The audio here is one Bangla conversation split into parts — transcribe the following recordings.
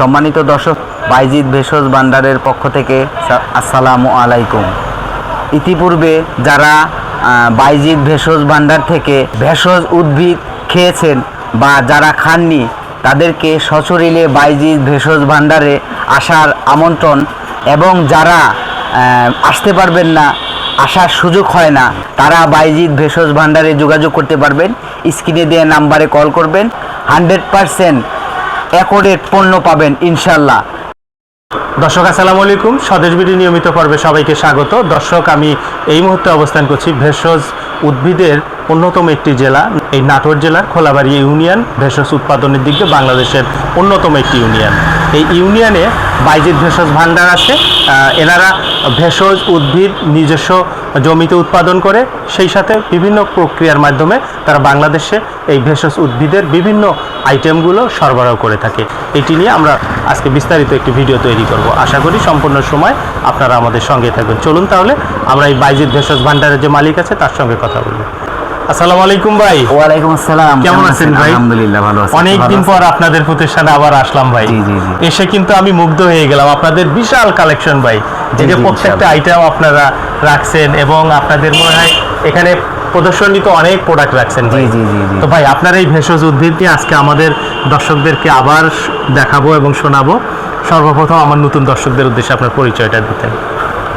সম্মানিত দর্শক, বাইজিদ ভেষজ ভান্ডারের পক্ষ থেকে আসসালামু আলাইকুম। ইতিপূর্বে যারা বাইজিদ ভেষজ ভান্ডার থেকে ভেষজ উদ্ভিদ খেয়েছেন বা যারা খাননি, তাদেরকে সচরিলে বাইজিদ ভেষজ ভান্ডারে আসার আমন্ত্রণ এবং যারা আসতে পারবেন না, আসার সুযোগ হয় না, তারা বাইজিদ ভেষজ ভান্ডারে যোগাযোগ করতে পারবেন। স্ক্রিনে দিয়ে নাম্বারে কল করবেন। হান্ড্রেড পারসেন্ট অ্যাকোরেট পণ্য পাবেন ইনশাল্লাহ দর্শক, আসসালামু আলাইকুম। স্বদেশ বিডি নিয়মিত পর্বে সবাইকে স্বাগত। দর্শক, আমি এই মুহূর্তে অবস্থান করছি ভেষজ উদ্ভিদের অন্যতম একটি জেলা, এই নাটোর জেলার খোলাবাড়ি ইউনিয়ন, ভেষজ উৎপাদনের দিক দিয়ে বাংলাদেশের অন্যতম একটি ইউনিয়ন। এই ইউনিয়নে বাইজিৎ ভেষজ ভাণ্ডার আছে। এনারা ভেষজ উদ্ভিদ নিজস্ব জমিতে উৎপাদন করে, সেই সাথে বিভিন্ন প্রক্রিয়ার মাধ্যমে তারা বাংলাদেশে এই ভেষজ উদ্ভিদের বিভিন্ন আইটেমগুলো সরবরাহ করে থাকে। এটি নিয়ে আমরা আজকে বিস্তারিত একটি ভিডিও তৈরি করব। আশা করি সম্পূর্ণ সময় আপনারা আমাদের সঙ্গে থাকবেন। চলুন তাহলে আমরা এই বাইজিৎ ভেষজ ভান্ডারের যে মালিক আছে, তার সঙ্গে কথা বলব। আসসালামু আলাইকুম ভাই। ওয়ালাইকুম আসসালাম। কেমন আছেন ভাই? আলহামদুলিল্লাহ ভালো আছি। অনেক দিন পর আপনাদের প্রতিষ্ঠানে আবার আসলাম ভাই। জি, জি, জি। এসে কিন্তু আমি মুগ্ধ হয়ে গেলাম। আপনাদের বিশাল কালেকশন ভাই। এই যে প্রত্যেকটা আইটেম আপনারা রাখছেন এবং আপনাদের মনে হয় এখানে প্রদর্শনী তো অনেক প্রোডাক্ট রাখছেন জি, জি, জি। তো ভাই আপনার এই ভেষজ উদ্ভিদ নিয়ে আজকে আমাদের দর্শকদেরকে আবার দেখাবো এবং শোনাবো। সর্বপ্রথম আমার নতুন দর্শকদের উদ্দেশ্যে আপনার পরিচয়টা দিতেন।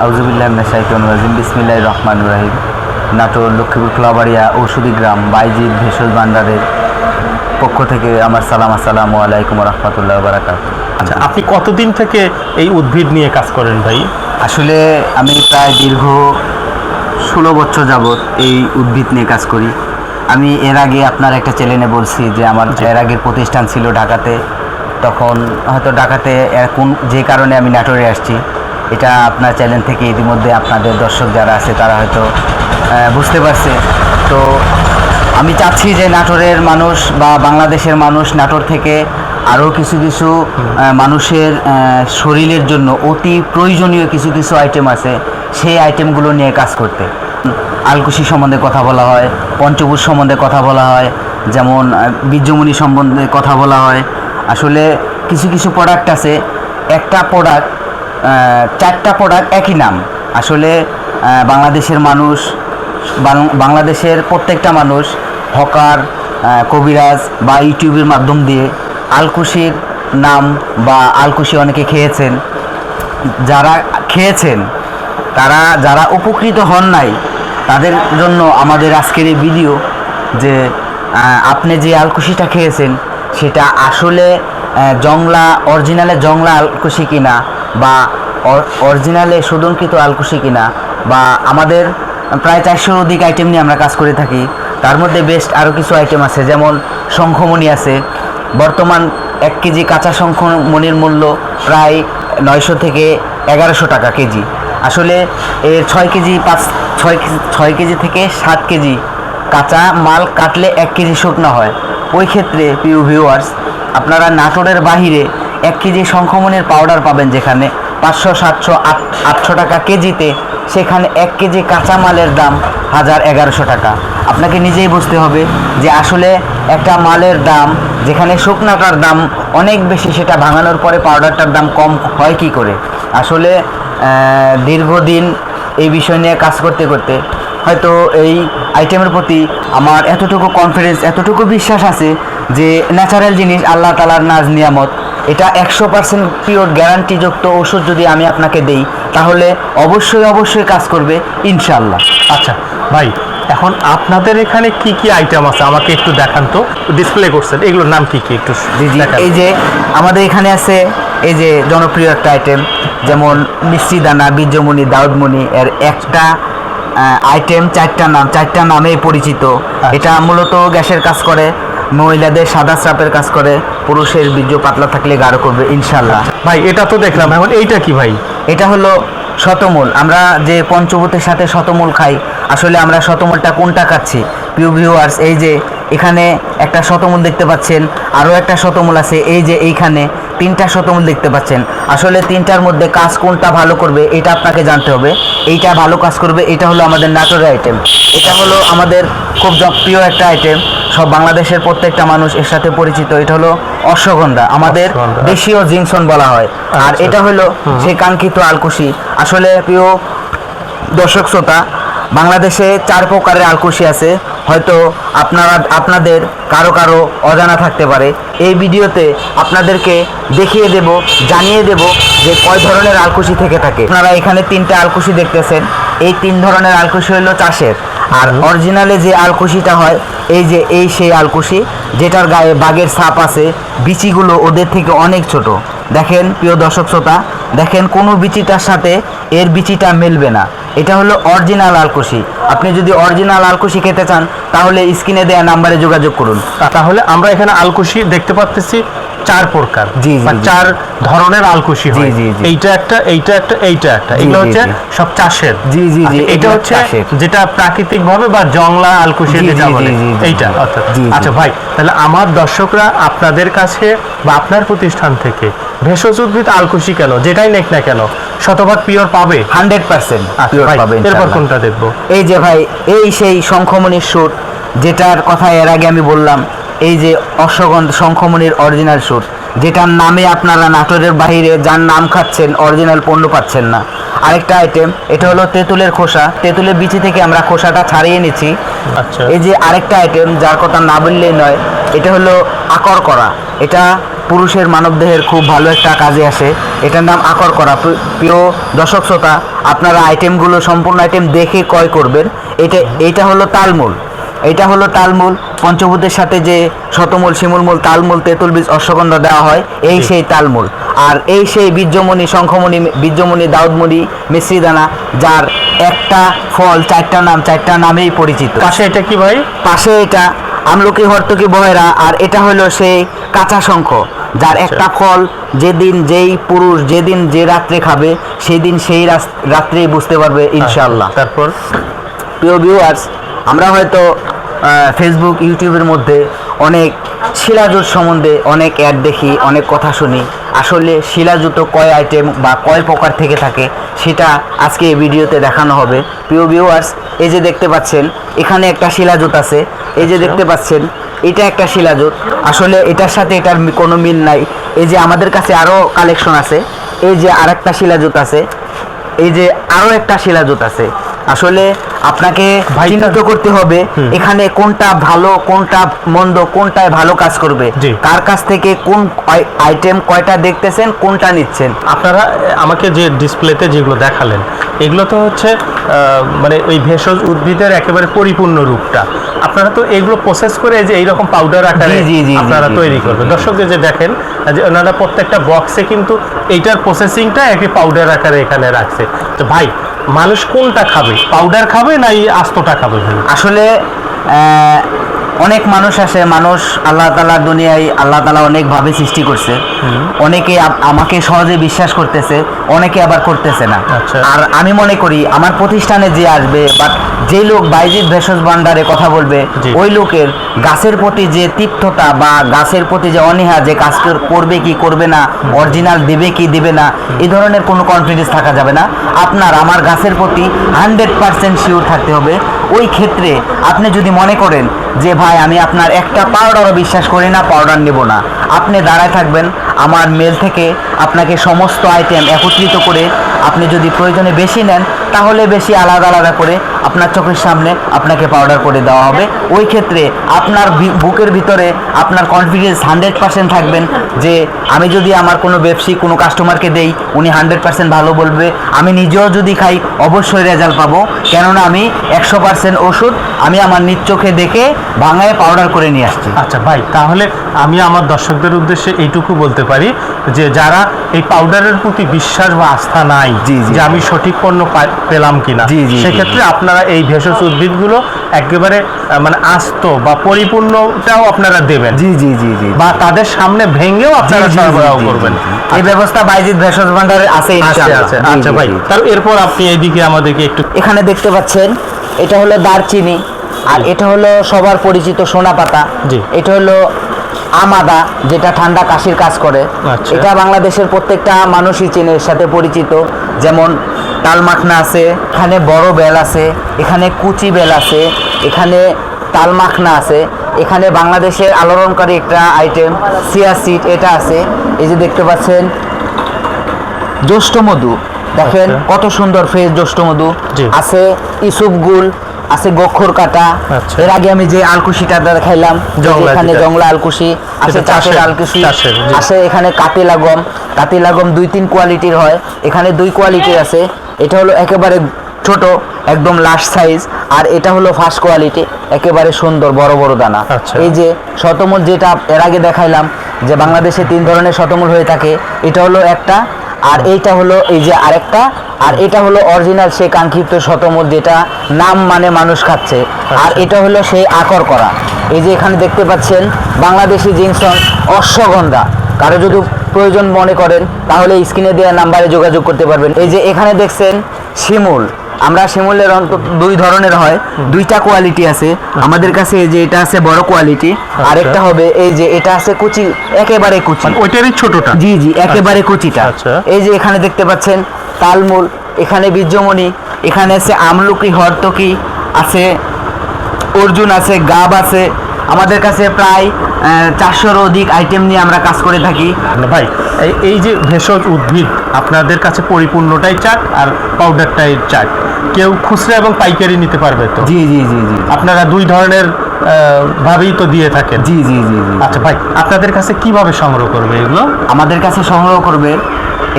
আউজুবিল্লাহ রাজিম। বিসমিল্লাহ রহমান রাহিম। নাটোর লক্ষ্মীপুর ফ্লাবাড়িয়া ঔষধি গ্রাম বাইজিদ ভেষজ ভান্ডারের পক্ষ থেকে আমার সালাম আসসালামু আলাইকুম রহমতুল্লাহ বারাকাত আচ্ছা আপনি কতদিন থেকে এই উদ্ভিদ নিয়ে কাজ করেন ভাই? আসলে আমি প্রায় দীর্ঘ ষোলো বছর যাবৎ এই উদ্ভিদ নিয়ে কাজ করি। আমি এর আগে আপনার একটা চ্যানেলে বলছি যে আমার এর আগের প্রতিষ্ঠান ছিল ঢাকাতে। তখন হয়তো ঢাকাতে কোন যে কারণে আমি নাটোরে আসছি এটা আপনার চ্যানেল থেকে ইতিমধ্যে আপনাদের দর্শক যারা আছে তারা হয়তো বুঝতে পারছে। তো আমি চাচ্ছি যে নাটোরের মানুষ বা বাংলাদেশের মানুষ নাটোর থেকে আরও কিছু কিছু মানুষের শরীরের জন্য অতি প্রয়োজনীয় কিছু কিছু আইটেম আছে সেই আইটেমগুলো নিয়ে কাজ করতে। আলকুশি সম্বন্ধে কথা বলা হয় পঞ্চভূত সম্বন্ধে কথা বলা হয় যেমন বীর্যমণি সম্বন্ধে কথা বলা হয়। আসলে কিছু কিছু প্রোডাক্ট আছে একটা প্রোডাক্ট চারটা প্রোডাক্ট একই নাম। আসলে বাংলাদেশের মানুষ বাংলাদেশের প্রত্যেকটা মানুষ হকার কবিরাজ বা ইউটিউবের মাধ্যম দিয়ে আলকুশির নাম বা আলকুশি অনেকে খেয়েছেন। যারা খেয়েছেন, তারা, যারা উপকৃত হন নাই, তাদের জন্য আমাদের আজকের এই ভিডিও যে আপনি যে আলকুশিটা খেয়েছেন, সেটা আসলে জংলা, অরিজিনালে জংলা আলকুশি কিনা বা অরিজিনালে শোধনকৃত আলকুশি কিনা বা আমাদের প্রায় চারশোর অধিক আইটেম নিয়ে আমরা কাজ করে থাকি। তার মধ্যে বেস্ট আরও কিছু আইটেম আছে, যেমন শঙ্খমণি আছে। বর্তমান এক কেজি কাঁচা শঙ্খমণির মূল্য প্রায় নয়শো থেকে এগারোশো টাকা কেজি। আসলে এর ছয় কেজি পাঁচ, ছয় ছয় কেজি থেকে সাত কেজি কাঁচা মাল কাটলে এক কেজি শুকনো হয়। ওই ক্ষেত্রে প্রিয় ভিউয়ার্স আপনারা নাটোরের বাহিরে এক কেজি শঙ্খমণির পাউডার পাবেন যেখানে পাঁচশো, সাতশো, আট, আটশো টাকা কেজিতে সেখানে এক কেজি কাঁচা মালের দাম হাজার এগারোশো টাকা। আপনাকে নিজেই বুঝতে হবে যে আসলে একটা মালের দাম, যেখানে শুকনাটার দাম অনেক বেশি, সেটা ভাঙানোর পরে পাউডারটার দাম কম হয় কি করে? আসলে দীর্ঘদিন এই বিষয় নিয়ে কাজ করতে করতে হয়তো এই আইটেমের প্রতি আমার এতটুকু কনফিডেন্স এতটুকু বিশ্বাস আছে যে ন্যাচারাল জিনিস আল্লাহ তালার নাজ নিয়ামত এটা একশো পার্সেন্ট পিওর গ্যারান্টিযুক্ত ওষুধ যদি আমি আপনাকে দেই তাহলে অবশ্যই অবশ্যই কাজ করবে ইনশাল্লাহ আচ্ছা ভাই এখন আপনাদের এখানে কি কি আইটেম আছে? আমাকে একটু দেখান তো। ডিসপ্লে করছেন এগুলোর নাম কি কি একটু এই যে আমাদের এখানে আছে এই যে জনপ্রিয় একটা আইটেম যেমন মিষ্টি দানা বীর্যমণি দাউদমণি এর একটা আইটেম চারটা নাম চারটা নামেই পরিচিত। এটা মূলত গ্যাসের কাজ করে মহিলাদের সাদা স্রাপের কাজ করে পুরুষের বীর্য পাতলা থাকলে গাঢ় করবে ইনশাল্লাহ ভাই এটা তো দেখলাম এখন এইটা কি ভাই? এটা হলো শতমূল। আমরা যে পঞ্চভূতের সাথে শতমূল খাই আসলে আমরা শতমূলটা কোনটা খাচ্ছি? প্রিয় ভিউয়ার্স এই যে এখানে একটা শতমূল দেখতে পাচ্ছেন আরও একটা শতমূল আছে এই যে এইখানে। তিনটা শতমূল দেখতে পাচ্ছেন। আসলে তিনটার মধ্যে কাজ কোনটা ভালো করবে এটা আপনাকে জানতে হবে। এইটা ভালো কাজ করবে এটা হলো আমাদের নাটোরের আইটেম এটা হলো আমাদের খুব জনপ্রিয় একটা আইটেম সব বাংলাদেশের প্রত্যেকটা মানুষ এর সাথে পরিচিত। এটা হলো অশ্বগন্ধা আমাদের দেশীয় জিনসন বলা হয়। আর আচ্ছা। এটা হলো সেই কাঙ্ক্ষিত আলকুশি। আসলে প্রিয় দর্শক শ্রোতা বাংলাদেশে চার প্রকারের আলকুশি আছে। হয়তো আপনারা আপনাদের কারও কারও অজানা থাকতে পারে। এই ভিডিওতে আপনাদেরকে দেখিয়ে দেব জানিয়ে দেব যে কয় ধরনের আলকুশি থেকে থাকে। আপনারা এখানে তিনটা আলকুশি দেখতেছেন। এই তিন ধরনের আলকুশি হলো চাষের। আর অরিজিনালে যে আলকুশিটা হয় এই যে এই সেই আলকুশি যেটার গায়ে বাঘের ছাপ আছে বিচিগুলো ওদের থেকে অনেক ছোট। দেখেন প্রিয় দর্শক শ্রোতা দেখেন কোনো বিচিটার সাথে এর বিচিটা মেলবে না। এটা হলো অরিজিনাল আলকুশি। আপনি যদি অরিজিনাল আলকুশি খেতে চান তাহলে স্ক্রিনে দেওয়া নাম্বারে যোগাযোগ করুন। তাহলে আমরা এখানে আলকুশি দেখতে পাচ্ছি চার প্রকার জি, চার ধরনের আলকুশি জি, হয়। জি, জি। এইটা একটা এইটা একটা এইটা একটা। এগুলো হচ্ছে সব চাষের। জি, জি, জি, আচ্ছা, এটা হচ্ছে যেটা প্রাকৃতিক ভাবে বা জংলা আলকুশি যেটা বলে। এইটা। আচ্ছা ভাই তাহলে আমার দর্শকরা আপনাদের কাছে বা আপনার প্রতিষ্ঠান থেকে ভেষজ উদ্ভিদ আলকুশি কেন? যেটাই নেক না কেন শতভাগ পিওর পাবে হান্ড্রেড পার্সেন্ট আচ্ছা ভাই এরপর কোনটা দেখব? এই যে ভাই এই সেই শঙ্খমণির সুর যেটার কথা এর আগে আমি বললাম এই যে অশ্বগন্ধ শঙ্খমণির অরিজিনাল সুর যেটার নামে আপনারা নাটোরের বাইরে যার নাম খাচ্ছেন অরিজিনাল পণ্য পাচ্ছেন না। আরেকটা আইটেম এটা হলো তেঁতুলের খোসা। তেঁতুলের বিচি থেকে আমরা খোসাটা ছাড়িয়ে নিচ্ছি। আচ্ছা। এই যে আরেকটা আইটেম যার কথা না বললেই নয় এটা হলো আকর করা। এটা পুরুষের মানবদেহের খুব ভালো একটা কাজে আসে এটার নাম আকর করা। প্রিয় দর্শক শ্রোতা আপনারা আইটেমগুলো সম্পূর্ণ আইটেম দেখে ক্রয় করবেন। এটা এটা হলো তালমূল। এটা হলো তালমূল। পঞ্চভূতের সাথে যে শতমূল শিমুলমূল তালমূল তেঁতুল বীজ অশ্বগন্ধা দেওয়া হয় এই সেই তালমূল। আর এই সেই বীর্যমণি শঙ্খমণি বীর্যমণি দাউদমণি মিশ্রিদানা যার একটা ফল চারটা নাম চারটা নামেই পরিচিত। পাশে এটা কি ভাই? পাশে এটা আমলকি হর্তকি বহেরা আর এটা হলো সেই কাঁচা শঙ্খ যার আচ্ছা। একটা ফল যেদিন যেই পুরুষ যেদিন যে রাত্রে খাবে সেই দিন সেই রাত্রেই বুঝতে পারবে ইনশাআল্লাহ। তারপর? প্রিয় ভিউয়ার্স আমরা হয়তো ফেসবুক ইউটিউবের মধ্যে অনেক শিলাজুত সম্বন্ধে অনেক অ্যাড দেখি অনেক কথা শুনি। আসলে শিলাজুত কয় আইটেম বা কয় প্রকার থেকে থাকে সেটা আজকে এই ভিডিওতে দেখানো হবে। প্রিয় ভিউয়ার্স এই যে দেখতে পাচ্ছেন এখানে একটা শিলাজুত আছে এই যে। দেখতে পাচ্ছেন, এটা একটা শিলাজুত আসলে এটার সাথে এটার কোনো মিল নাই। এই যে আমাদের কাছে আরও কালেকশন আছে। এই যে আর একটা শিলাজুত আছে। এই যে আরও একটা শিলাজুত আছে। আসলে আপনাকে চিহ্নিত করতে হবে এখানে কোনটা ভালো কোনটা মন্দ কোনটায় ভালো কাজ করবে। কার কাছ থেকে কোন আইটেম কয়টা দেখতেছেন কোনটা নিচ্ছেন? আপনারা আমাকে যে ডিসপ্লেতে যেগুলো দেখালেন এগুলো তো হচ্ছে মানে ওই ভেষজ উদ্ভিদের একেবারে পরিপূর্ণ রূপটা। আপনারা তো এগুলো প্রসেস করে এই যে এইরকম পাউডার আকারে আপনারা তৈরি করবেন। দর্শকদের যে দেখেন যে ওনারা প্রত্যেকটা বক্সে কিন্তু এইটার প্রসেসিংটা একটি পাউডার আকারে এখানে রাখছে। তো ভাই মানুষ কোনটা খাবে? পাউডার খাবে না এই আস্তটা খাবে? আসলে অনেক মানুষ আসে মানুষ আল্লাহ তালা দুনিয়ায় আল্লাহ তালা অনেকভাবে সৃষ্টি করছে। অনেকে আমাকে সহজে বিশ্বাস করতেছে অনেকে আবার করতেছে না। আচ্ছা। আর আমি মনে করি আমার প্রতিষ্ঠানে যে আসবে বা যে লোক বাইজিৎ ভেষজ ভান্ডারে কথা বলবে ওই লোকের গাছের প্রতি যে তিক্ততা বা গাছের প্রতি যে অনীহা যে কাজ কর- করবে কি করবে না অরিজিনাল দেবে কি দেবে না এই ধরনের কোনো কনফিডেন্স থাকা যাবে না। আপনার আমার গাছের প্রতি হান্ড্রেড পার্সেন্ট শিওর থাকতে হবে। ওই ক্ষেত্রে আপনি যদি মনে করেন যে ভাই, আমি আপনার একটা পাউডারও বিশ্বাস করি না পাউডার নেব না। আপনি দাঁড়ায় থাকবেন, আমার মেল থেকে আপনাকে সমস্ত আইটেম একত্রিত করে আপনি যদি প্রয়োজনে বেশি নেন, তাহলে বেশি আলাদা আলাদা করে আপনার চোখের সামনে আপনাকে পাউডার করে দেওয়া হবে। ওই ক্ষেত্রে আপনার বুকের ভিতরে আপনার কনফিডেন্স হান্ড্রেড পার্সেন্ট থাকবেন যে আমি যদি আমার কোনো ব্যবসায়িক কোনো কাস্টমারকে দেই, উনি হান্ড্রেড পার্সেন্ট ভালো বলবে। আমি নিজেও যদি খাই, অবশ্যই রেজাল্ট পাবো। কেননা আমি একশো পার্সেন্ট ওষুধ আমি আমার নিজ চোখে দেখে ভাঙায় পাউডার করে নিয়ে আসছি। আচ্ছা ভাই, তাহলে আমি আমার দর্শকদের উদ্দেশ্যে এইটুকু বলতে পারি যে যারা এই পাউডারের প্রতি বিশ্বাস বা আস্থা নাই। যে আমি সঠিক পণ্য পেলাম কিনা জি, জি, জি, সেক্ষেত্রে আপনারা এই ভেষজ উদ্ভিদগুলো একেবারে মানে আস্ত বা পরিপূর্ণটাও আপনারা দেবেন। জি জি জি জি। বা তাদের সামনে ভেঙেও আপনারা সরবরাহ করবেন। এই ব্যবস্থা বাইজিৎ ভেষজ ভান্ডারে আছে আচ্ছা ভাই। তাহলে এরপর আপনি এইদিকে আমাদেরকে একটু এখানে দেখতে পাচ্ছেন এটা হলো দারচিনি আর এটা হলো সবার পরিচিত সোনা পাতা। এটা হলো আমাদা যেটা ঠান্ডা কাশির কাজ করে। আচ্ছা। এটা বাংলাদেশের প্রত্যেকটা মানুষই চেনে সাথে পরিচিত। যেমন তাল মাখনা আছে এখানে বড় বেল আছে এখানে কুচি বেল আছে এখানে তাল মাখনা আছে এখানে বাংলাদেশের আলোড়নকারী একটা আইটেম সিয়া সিট এটা আছে। এই যে দেখতে পাচ্ছেন জ্যৈষ্ঠ মধু। দেখেন আচ্ছা। কত সুন্দর ফ্রেশ জ্যৈষ্ঠ মধু। আছে ইসুপ গুল আছে গক্ষর কাটা আচ্ছা। এর আগে আমি যে আলকুশিটা দেখাইলাম যে জংলা এখানে। জংলা আলকুশি আছে চাষের চাষের- আলকুশি আছে এখানে কাতিলা গম কাতিলা গম দুই তিন কোয়ালিটির হয় এখানে দুই কোয়ালিটির আছে এটা হলো একেবারে ছোট একদম লাস্ট সাইজ আর এটা হলো ফার্স্ট কোয়ালিটি একেবারে সুন্দর বড় বড় দানা আচ্ছা। এই যে শতমূল যেটা এর আগে দেখাইলাম যে বাংলাদেশে তিন ধরনের শতমূল হয়ে থাকে এটা হলো একটা আর এইটা হলো এই যে আরেকটা আর এটা হলো অরিজিনাল সেই কাঙ্ক্ষিত শতমূল যেটা নাম মানে মানুষ খাচ্ছে। আর এটা হলো সেই আকর করা। এই যে এখানে দেখতে পাচ্ছেন বাংলাদেশি জিনসন অশ্বগন্ধা। কারও যদি প্রয়োজন মনে করেন তাহলে স্ক্রিনে দেওয়া নাম্বারে যোগাযোগ করতে পারবেন। এই যে এখানে দেখছেন শিমুল। আমরা শিমুলের অন্তত দুই ধরনের হয়। দুইটা কোয়ালিটি আছে। আমাদের কাছে এই যে এটা আছে বড় কোয়ালিটি আরেকটা হবে এই যে এটা আছে কুচি একেবারে কুচি। মানে ওইটারই ছোটটা। জি জি একেবারে কুচিটা। আচ্ছা। এই যে এখানে দেখতে পাচ্ছেন তালমূল এখানে বীর্যমণি এখানে আছে আমলকি হরতকি আছে অর্জুন আছে গাব আছে। আমাদের কাছে প্রায় চারশোর অধিক আইটেম নিয়ে আমরা কাজ করে থাকি। ভাই এই- যে ভেষজ উদ্ভিদ আপনাদের কাছে পরিপূর্ণটাই চাট আর পাউডারটাই চাট। কেউ খুচরা এবং পাইকারি নিতে পারবে তো? জি জি জি জি। আপনারা দুই ধরনের ভাবেই তো দিয়ে থাকেন। জি জি জি জি। আচ্ছা ভাই আপনাদের কাছে কীভাবে সংগ্রহ করবে এগুলো? আমাদের কাছে সংগ্রহ করবে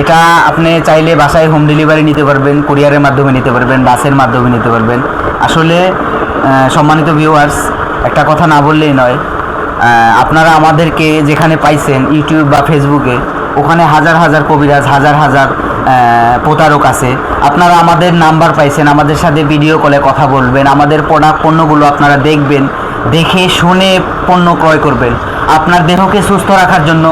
এটা আপনি চাইলে বাসায় হোম ডেলিভারি নিতে পারবেন কুরিয়ারের মাধ্যমে নিতে পারবেন বাসের মাধ্যমে নিতে পারবেন। আসলে সম্মানিত ভিউয়ার্স একটা কথা না বললেই নয় আপনারা আমাদেরকে যেখানে পাইছেন ইউটিউব বা ফেসবুকে ওখানে হাজার হাজার কবিরাজ, হাজার হাজার প্রতারক আছে। আপনারা আমাদের নাম্বার পাইছেন, আমাদের সাথে ভিডিও কলে কথা বলবেন, আমাদের প্রোডাক্ট পণ্যগুলো আপনারা দেখবেন, দেখে শুনে পণ্য ক্রয় করবেন। আপনার দেহকে সুস্থ রাখার জন্য,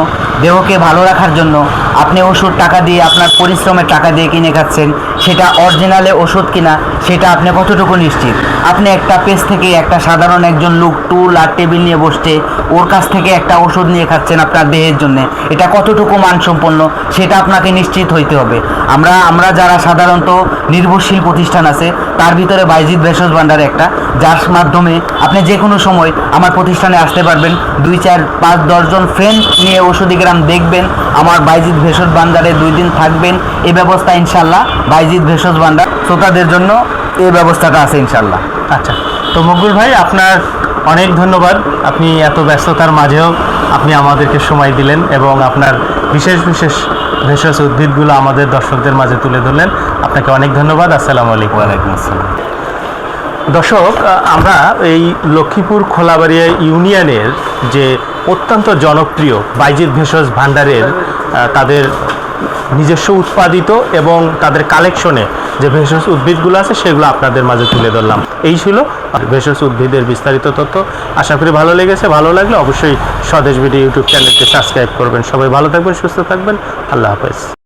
দেহকে ভালো রাখার জন্য আপনি ওষুধ টাকা দিয়ে আপনার পরিশ্রমের টাকা দিয়ে কিনে খাচ্ছেন, সেটা অরিজিনালে ওষুধ কিনা, সেটা আপনি কতটুকু নিশ্চিত? আপনি একটা পেজ থেকে একটা সাধারণ একজন লোক টুল আর টেবিল নিয়ে বসতে ওর কাছ থেকে একটা ওষুধ নিয়ে খাচ্ছেন আপনার দেহের জন্য। এটা কতটুকু মানসম্পন্ন, সেটা আপনাকে নিশ্চিত হইতে হবে। আমরা আমরা যারা সাধারণত নির্ভরশীল প্রতিষ্ঠান আছে, তার ভিতরে বাইজিৎ ভেষজ ভান্ডার একটা, যার মাধ্যমে আপনি যে কোনো সময় আমার প্রতিষ্ঠানে আসতে পারবেন। দুই, চার, পাঁচ দশজন ফ্রেন্ড নিয়ে ওষুধি গ্রাম দেখবেন, আমার বাইজিৎ ভেষজ ভান্ডারে দুই দিন থাকবেন এই ব্যবস্থা ইনশাল্লাহ বাইজিৎ ভেষজ ভান্ডার শ্রোতাদের জন্য এই ব্যবস্থাটা আছে ইনশাল্লাহ। আচ্ছা তো মকবুল ভাই আপনার অনেক ধন্যবাদ। আপনি এত ব্যস্ততার মাঝেও আপনি আমাদেরকে সময় দিলেন এবং আপনার বিশেষ বিশেষ ভেষজ উদ্ভিদগুলো আমাদের দর্শকদের মাঝে তুলে ধরলেন। আপনাকে অনেক ধন্যবাদ। আসসালামু আলাইকুম। ওয়ালাইকুম আসসালাম। দর্শক আমরা এই লক্ষ্মীপুর খোলাবাড়িয়া ইউনিয়নের যে অত্যন্ত জনপ্রিয় বাইজিৎ ভেষজ ভাণ্ডারের আহ, তাদের নিজস্ব উৎপাদিত এবং তাদের কালেকশনে যে ভেষজ উদ্ভিদগুলো আছে, সেগুলো আপনাদের মাঝে তুলে ধরলাম। এই ছিল ভেষজ উদ্ভিদের বিস্তারিত তথ্য। আশা করি ভালো লেগেছে। ভালো লাগলে অবশ্যই স্বদেশ ভিডিও ইউটিউব চ্যানেলকে সাবস্ক্রাইব করবেন। সবাই ভালো থাকবেন, সুস্থ থাকবেন। আল্লাহ হাফেজ।